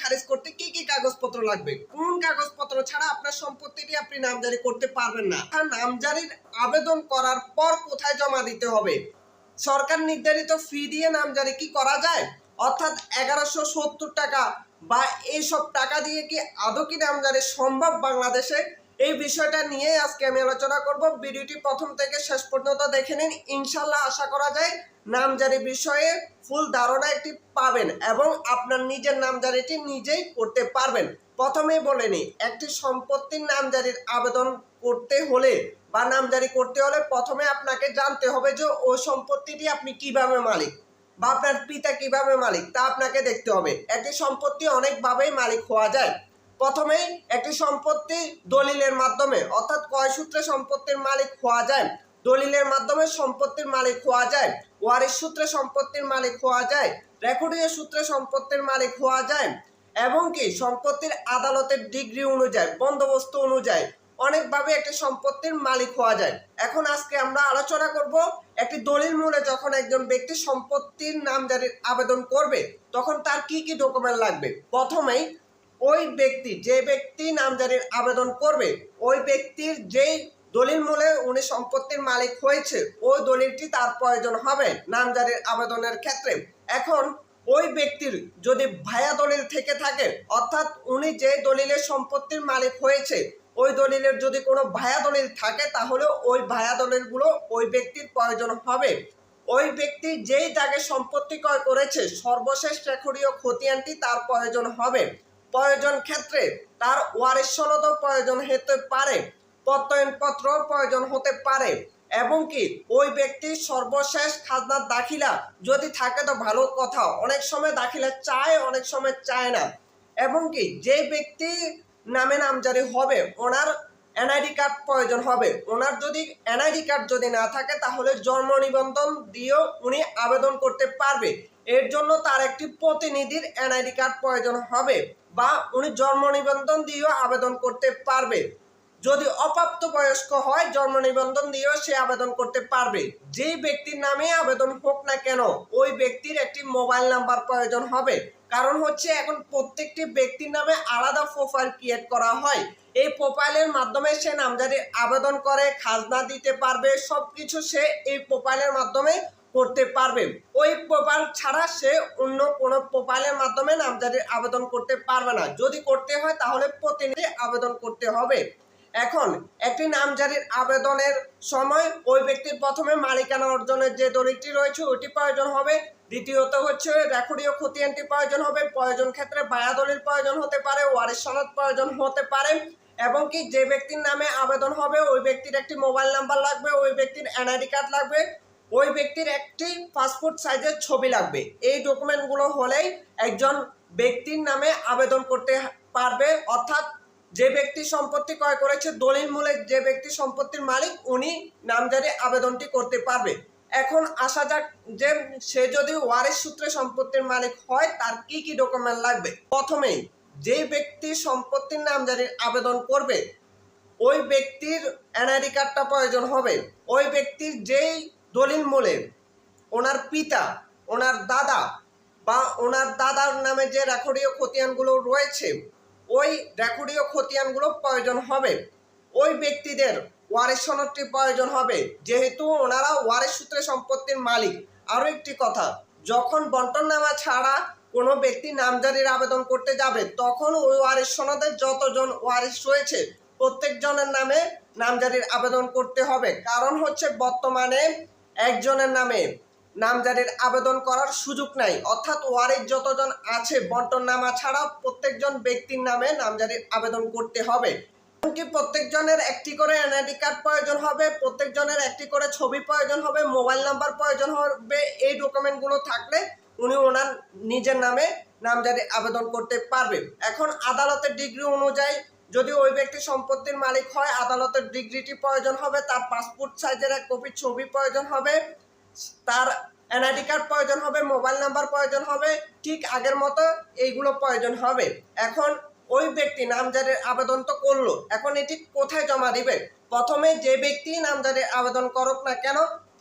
খারিজ করতে কি কি কাগজপত্র লাগবে? কোন কাগজপত্র ছাড়া আপনার সম্পত্তিটি আপনি নামজারি করতে পারবেন না? আর নামজারির আবেদন করার পর কোথায় জমা দিতে হবে? সরকার নির্ধারিত ফি দিয়ে নামজারি কি করা যায়? অর্থাৎ এগারোশো সত্তর টাকা বা এইসব টাকা দিয়ে কি আদৌ কি নামজারি সম্ভব বাংলাদেশে? এই বিষয়টা নিয়ে আজকে আমি আলোচনা করব। ভিডিওটি প্রথম থেকে শেষ পর্যন্ত দেখে নিন। ইনশাল্লাহ আশা করা যায় নামজারি বিষয়ে ফুল ধারণা একটি পাবেন এবং আপনার নিজের নামজারিটি নিজেই করতে পারবেন। প্রথমেই বলে নিই, একটি সম্পত্তির নামজারির আবেদন করতে হলে বা নামজারি করতে হলে প্রথমে আপনাকে জানতে হবে যে ওই সম্পত্তিটি আপনি কীভাবে মালিক বা আপনার পিতা কীভাবে মালিক তা আপনাকে দেখতে হবে। একটি সম্পত্তি অনেকভাবেই মালিক হওয়া যায়। প্রথমেই একটি সম্পত্তি দলিলের মাধ্যমে, অর্থাৎ কয় সূত্রে সম্পত্তির মালিক হওয়া যায়। দলিলের মাধ্যমে সম্পত্তির মালিক হওয়া যায়, ওয়ারিশ সূত্রে সম্পত্তির মালিক হওয়া যায়, রেকর্ডীয় সূত্রে সম্পত্তির মালিক হওয়া যায় এবং কি সম্পত্তির আদালতের ডিগ্রি অনুযায়ী, বন্দোবস্ত অনুযায়ী অনেকভাবে একটি সম্পত্তির মালিক হওয়া যায়। এখন আজকে আমরা আলোচনা করব একটি দলিল মূলে যখন একজন ব্যক্তি সম্পত্তির নামজারির আবেদন করবে, তখন তার কি কি ডকুমেন্ট লাগবে? প্রথমেই ওই ব্যক্তি, যে ব্যক্তি নামজারির আবেদন করবে, ওই ব্যক্তির যেই দলিল মূলে উনি সম্পত্তির মালিক হয়েছে, ওই দলিলটি তার প্রয়োজন হবে নামজারির আবেদনের ক্ষেত্রে। এখন ওই ব্যক্তির যদি ভায়া দলিল থেকে থাকে, অর্থাৎ উনি যে দলিলের সম্পত্তির মালিক হয়েছে, ওই দলিলের যদি কোনো ভায়া দলিল থাকে, তাহলে ওই ভায়া দলিলগুলো ওই ব্যক্তির প্রয়োজন হবে। ওই ব্যক্তি যেই জায়গায় সম্পত্তি ক্রয় করেছে, সর্বশেষ রেকর্ডীয় খতিয়ানটি তার প্রয়োজন হবে। প্রয়োজন ক্ষেত্রে তার ওয়ারিশ সনদও প্রয়োজন হতে পারে, প্রত্যয়নপত্র প্রয়োজন হতে পারে, এবং কি ওই ব্যক্তির সর্বশেষ খাজনার দাখিলা যদি থাকে তো ভালো কথা। অনেক সময় দাখিলা চায়, অনেক সময় চায় না। এবং কি যে ব্যক্তি নামে নামজারি হবে, ওনার এনআইডি কার্ড প্রয়োজন হবে। ওনার যদি এনআইডি কার্ড যদি না থাকে, তাহলে জন্ম নিবন্ধন দিয়েও উনি আবেদন করতে পারবে। এর জন্য তার একটি প্রতিনিধির এনআইডি কার্ড প্রয়োজন হবে। বা উনি জন্ম নিবন্ধন দিয়েও আবেদন করতে পারবে। যদি অপ্রাপ্ত বয়স্ক হয়, জন্ম নিবন্ধন দিয়েও সে আবেদন করতে পারবে। যেই ব্যক্তির নামে আবেদন হোক না কেন, ওই ব্যক্তির একটি মোবাইল নাম্বার প্রয়োজন হবে। কারণ হচ্ছে এখন প্রত্যেকটি ব্যক্তির নামে আলাদা প্রোফাইল ক্রিয়েট করা হয়। এই প্রোফাইলের মাধ্যমে সে নামজারির আবেদন করে, খাজনা দিতে পারবে, সবকিছু সে এই প্রোফাইলের মাধ্যমে করতে পারবে। ওই প্রোফাইল ছাড়া সে অন্য কোনো প্রোফাইলের মাধ্যমে নামজারির আবেদন করতে পারবে না। যদি করতে হয়, তাহলে প্রতিনিধি আবেদন করতে হবে। এখন, একটি নামজারির আবেদনের সময় ওই ব্যক্তির প্রথমে মালিকানা অর্জনের যে দলিলটি রয়েছে, ওইটি প্রয়োজন হবে। দ্বিতীয়ত হচ্ছে, রেকর্ডীয় খতিয়ানটি প্রয়োজন হবে। প্রয়োজন ক্ষেত্রে বায়া দলিল প্রয়োজন হতে পারে, ওয়ারিশ সনদ প্রয়োজন হতে পারে। এবং কি, যে ব্যক্তির নামে আবেদন হবে, ওই ব্যক্তির একটি মোবাইল নাম্বার লাগবে, ওই ব্যক্তির এনআইডি কার্ড লাগবে। ওই ব্যক্তির একটি পাসপোর্ট সাইজের ছবি লাগবে। এই ডকুমেন্টগুলো হলেই একজন ব্যক্তির নামে আবেদন করতে পারবে। অর্থাৎ যে ব্যক্তি সম্পত্তি ক্রয় করেছে, দলিল মূলে যে ব্যক্তি সম্পত্তির মালিক, উনি নামজারি আবেদনটি করতে পারবে। এখন আসা যাক যে সে যদি ওয়ারিশ সূত্রে সম্পত্তির মালিক হয়, তার কি কি ডকুমেন্ট লাগবে? প্রথমেই যে ব্যক্তি সম্পত্তির নামজারির আবেদন করবে, ওই ব্যক্তির এনআইডি কার্ডটা প্রয়োজন হবে। ওই ব্যক্তির যেই দলিল মূলে, ওনার পিতা, ওনার দাদা বা ওনার দাদার নামে যে রেকর্ডীয় খতিয়ানগুলো রয়েছে, ওই রেকর্ডীয় খতিয়ানগুলো প্রয়োজন হবে। ওই ব্যক্তিদের ওয়ারিশ সনদটি প্রয়োজন হবে। যেহেতু ওনারা ওয়ারিশ সূত্রে সম্পত্তির মালিক। আরও একটি কথা, যখন বন্টননামা ছাড়া কোনো ব্যক্তি নামজারির আবেদন করতে যাবে, তখন ওই ওয়ারিশ সনদের যতজন ওয়ারিশ রয়েছে, প্রত্যেকজনের নামে নামজারির আবেদন করতে হবে। কারণ হচ্ছে বর্তমানে একজনের নামে নামজারির আবেদন করার সুযোগ নাই। অর্থাৎ ওয়ারিশ যতজন আছে, বন্টন নামা ছাড়া প্রত্যেকজন ব্যক্তির নামে নামজারির আবেদন করতে হবে। এমনকি প্রত্যেকজনের একটি করে এনআইডি কার্ড প্রয়োজন হবে, প্রত্যেকজনের একটি করে ছবি প্রয়োজন হবে, মোবাইল নাম্বার প্রয়োজন হবে, এই ডকুমেন্টগুলো থাকলে উনি ওনার নিজের নামে নামজারি আবেদন করতে পারবে। এখন আদালতের ডিগ্রি অনুযায়ী যদি ওই ব্যক্তি সম্পত্তির মালিক হয়, আদালতের ডিগ্রিটি প্রয়োজন হবে, তার পাসপোর্ট সাইজের এক কপি ছবি প্রয়োজন হবে, তার এনআইডি কার্ড প্রয়োজন হবে মোবাইল নাম্বার প্রয়োজন হবে, ঠিক আগের মতো এইগুলো প্রয়োজন হবে। এখন ওই ব্যক্তি নামজারির আবেদন তো করল, এখন এটি কোথায় জমা দিবে? প্রথমে যে ব্যক্তি নামজারির আবেদন করুক না কেন,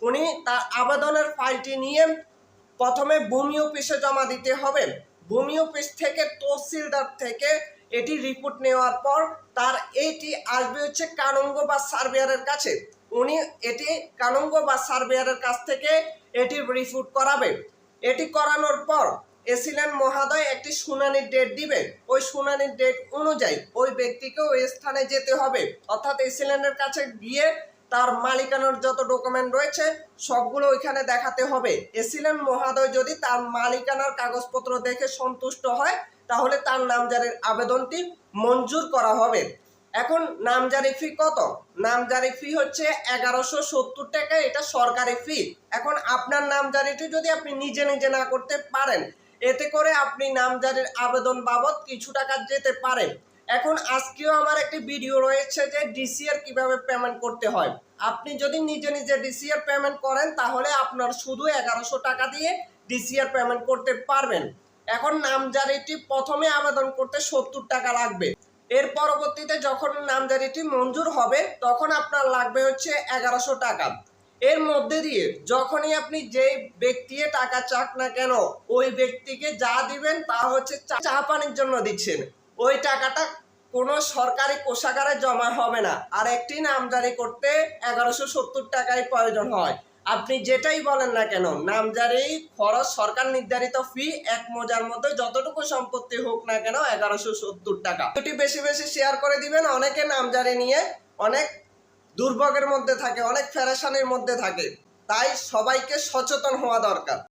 উনি তার আবেদনের ফাইলটি নিয়ে প্রথমে ভূমি অফিসে জমা দিতে হবে। ভূমি অফিস থেকে তহসিলদার থেকে এটি রিপোর্ট নেওয়ার পর তার এটি আসবে হচ্ছে কানঙ্গ বা সার্ভেয়ারের কাছে। উনি এটি কানঙ্গ বা সার্ভেয়ারের কাছ থেকে এটি রিপোর্ট করাবে। এটি করানোর পর এসিল্যান্ড মহাদয় একটি শুনানির ডেট দিবে। ওই শুনানির ডেট অনুযায়ী ওই ব্যক্তিকে ওই স্থানে যেতে হবে। অর্থাৎ এসিল্যান্ডের কাছে গিয়ে তার মালিকানার যত ডকুমেন্ট রয়েছে, সবগুলো ওইখানে দেখাতে হবে। এসিল্যান্ড মহাদয় যদি তার মালিকানার কাগজপত্র দেখে সন্তুষ্ট হয় তাহলে তার নামজারির আবেদনটি মঞ্জুর করা হবে। এখন নামজারি ফি কত? নামজারি ফি হচ্ছে এগারোশো সত্তর টাকা, এটা সরকারি ফি এখন আপনার নামজারিটি যদি আপনি নিজে নিজে না করতে পারেন, এতে করে আপনি নামজারির আবেদন বাবদ কিছু টাকা যেতে পারে। এখন আজকেও আমার একটি ভিডিও রয়েছে যে ডিসিআর কীভাবে পেমেন্ট করতে হয়। আপনি যদি নিজে নিজে ডিসিআর পেমেন্ট করেন, তাহলে আপনার শুধু এগারোশো টাকা দিয়ে ডিসিআর পেমেন্ট করতে পারবেন। এখন নামজারিটি প্রথমে আবেদন করতে সত্তর টাকা লাগবে। এর পরবর্তীতে যখন নামজারিটি মঞ্জুর হবে, তখন আপনার লাগবে হচ্ছে এগারোশো টাকা। এর মধ্যে দিয়ে যখনই আপনি যেই ব্যক্তি টাকা চাক না কেন, ওই ব্যক্তিকে যা দিবেন তা হচ্ছে চা- চা পানির জন্য দিচ্ছেন। ওই টাকাটা কোনো সরকারি কোষাগারে জমা হবে না। আর একটি নামজারি করতে এগারোশো সত্তর টাকাই প্রয়োজন হয়। আপনি যেটাই বলেন না কেন নামজারি খরচ, সরকার নির্ধারিত ফি এক মজার মধ্যে যতটুকু সম্পত্তি হোক না কেন এগারোশো সত্তর টাকা। এটি বেশি বেশি শেয়ার করে দিবেন, অনেকে নামজারি নিয়ে অনেক দুর্ভোগের মধ্যে থাকে, অনেক ফেরেশানির মধ্যে থাকে। তাই সবাইকে সচেতন হওয়া দরকার।